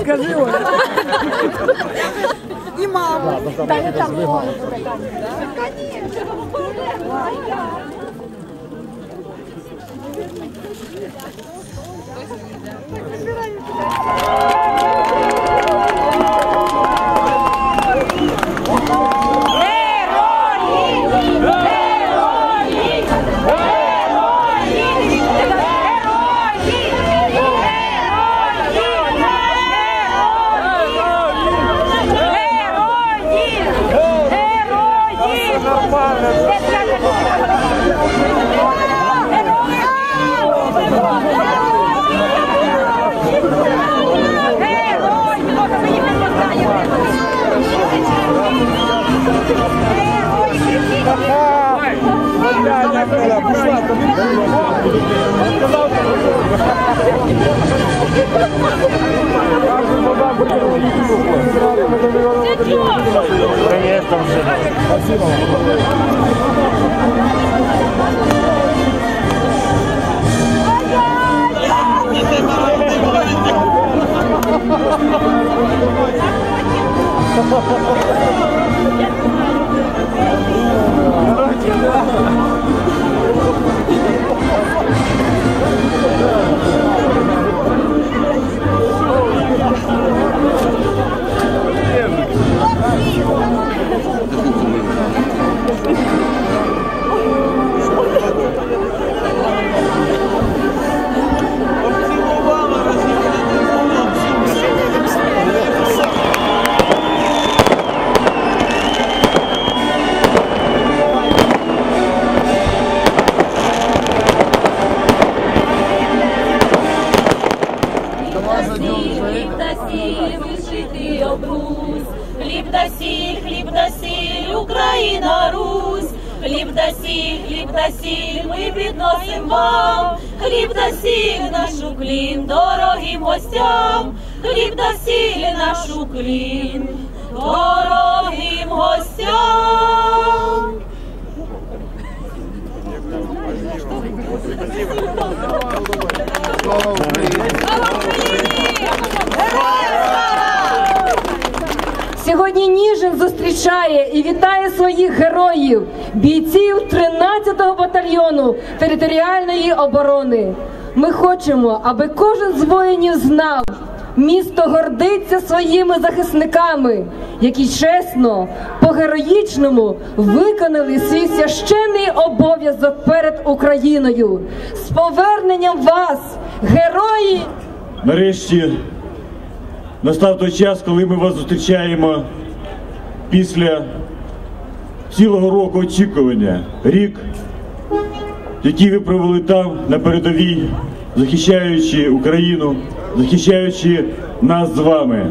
Скажи, Оля. И мама. Да, да, там. Конечно. Забирай меня. Привет, там же. Спасибо. Я не знаю. Сіль, вишитий обрус, хліб да хліб да Україна, Русь, хліб да сіль, хліб да сіль, ми підносим вам, хліб да сіль, наш уклін, дорогим гостям, хліб да сіль, наш уклін, дорогим гостям. Сьогодні зустрічає і вітає своїх героїв, бійців 13-го батальйону територіальної оборони. Ми хочемо, аби кожен з воїнів знав, місто гордиться своїми захисниками, які чесно, по-героїчному виконали свій священний обов'язок перед Україною. З поверненням вас, герої! Нарешті настав той час, коли ми вас зустрічаємо після цілого року очікування. Рік, який ви провели там на передовій, захищаючи Україну, захищаючи нас з вами.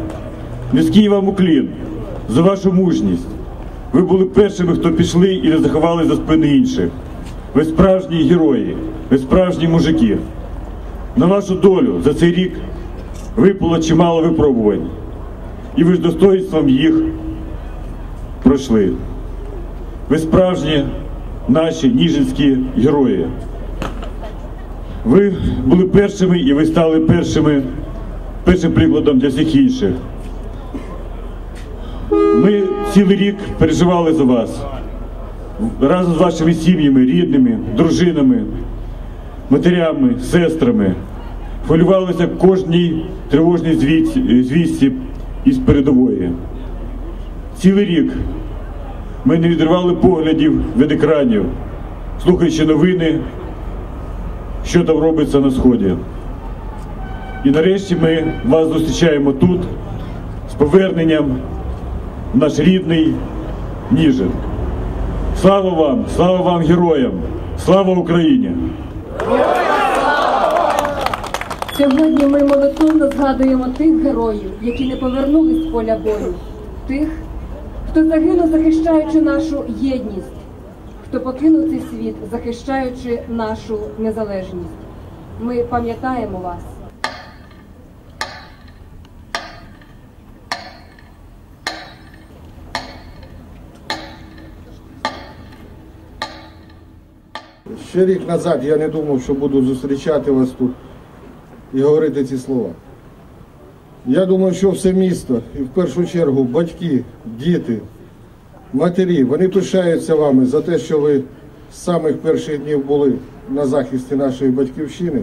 Низький вам уклін за вашу мужність. Ви були першими, хто пішли і не заховали за спини інших. Ви справжні герої, ви справжні мужики. На вашу долю за цей рік випало чимало випробувань, і ви з достоїнством їх пройшли. Ви справжні наші ніжинські герої. Ви були першими і ви стали першими, першим прикладом для всіх інших. Ми цілий рік переживали за вас разом з вашими сім'ями, рідними, дружинами матерями, сестрами, хвилювалися кожній тривожній звістці із передової. Цілий рік ми не відривали поглядів від екранів, слухаючи новини, що там робиться на сході. І нарешті ми вас зустрічаємо тут з поверненням в наш рідний Ніжин. Слава вам, слава вам, героям! Слава Україні! Сьогодні ми молитовно згадуємо тих героїв, які не повернулись з поля бою, тих, хто загинув, захищаючи нашу єдність, хто покинув цей світ, захищаючи нашу незалежність. Ми пам'ятаємо вас. Ще рік назад я не думав, що буду зустрічати вас тут і говорити ці слова. Я думаю, що все місто, і в першу чергу батьки, діти, матері, вони пишаються вами за те, що ви з самих перших днів були на захисті нашої батьківщини,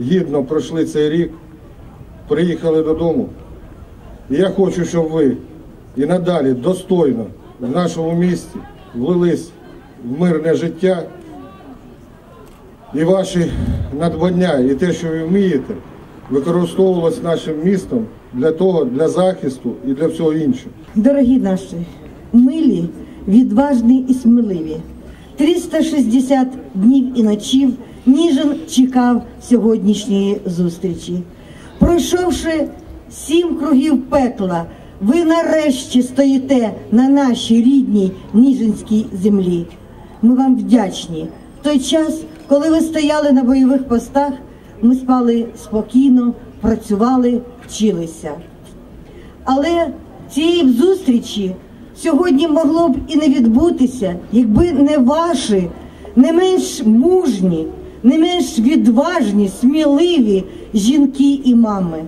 гідно пройшли цей рік, приїхали додому. І я хочу, щоб ви і надалі достойно в нашому місті влились в мирне життя і ваші надбання, і те, що ви вмієте, використовувалось нашим містом для того, для захисту і для всього іншого. Дорогі наші, милі, відважні і сміливі. 360 днів і ночів Ніжин чекав сьогоднішньої зустрічі. Пройшовши сім кругів пекла, ви нарешті стоїте на нашій рідній Ніжинській землі. Ми вам вдячні. В той час, коли ви стояли на бойових постах, ми спали спокійно, працювали, вчилися. Але цієї зустрічі сьогодні могло б і не відбутися, якби не ваші, не менш мужні, не менш відважні, сміливі жінки і мами.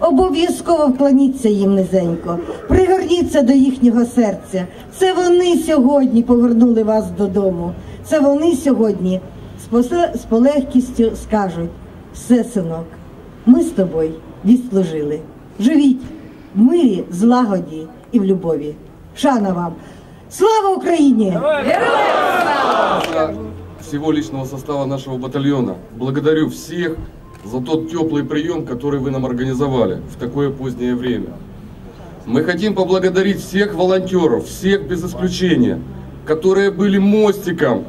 Обов'язково вклоніться їм низенько, пригорніться до їхнього серця. Це вони сьогодні повернули вас додому. Це вони сьогодні з полегкістю скажуть: все, синок, ми з тобою відслужили. Живіть в мирі, злагоді і в любові. Шана вам! Слава Україні! всего личного состава нашего батальона. Благодарю всех за тот теплый прием, который вы нам организовали в такое позднее время. Мы хотим поблагодарить всех волонтеров, всех без исключения, которые были мостиком,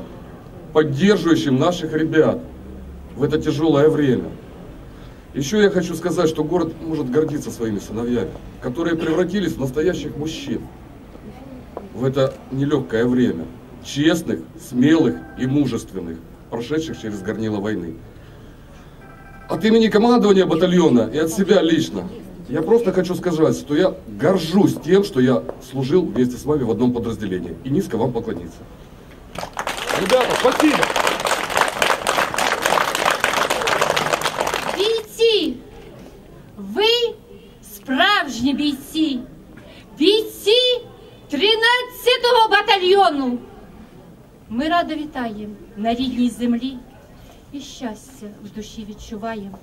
поддерживающим наших ребят в это тяжелое время. Еще я хочу сказать, что город может гордиться своими сыновьями, которые превратились в настоящих мужчин в это нелегкое время. Честных, смелых и мужественных, прошедших через горнило войны. От имени командования батальона и от себя лично я просто хочу сказать, что я горжусь тем, что я служил вместе с вами в одном подразделении. И низко вам поклониться. Ребята, спасибо! Справжні бійці! Бійці 13-го батальйону! Ми радо вітаємо на рідній землі і щастя в душі відчуваємо.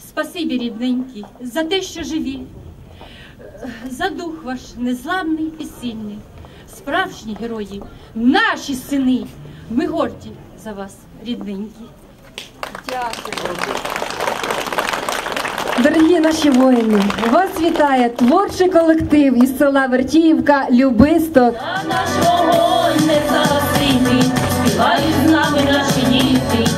Спасибі, рідненькі, за те, що живі, за дух ваш незламний і сильний. Справжні герої, наші сини. Ми горді за вас, рідненькі. Дорогі наші воїни, вас вітає творчий колектив із села Вертіївка Любисток. А наш вогонь не загасити, співають з нами наші діти,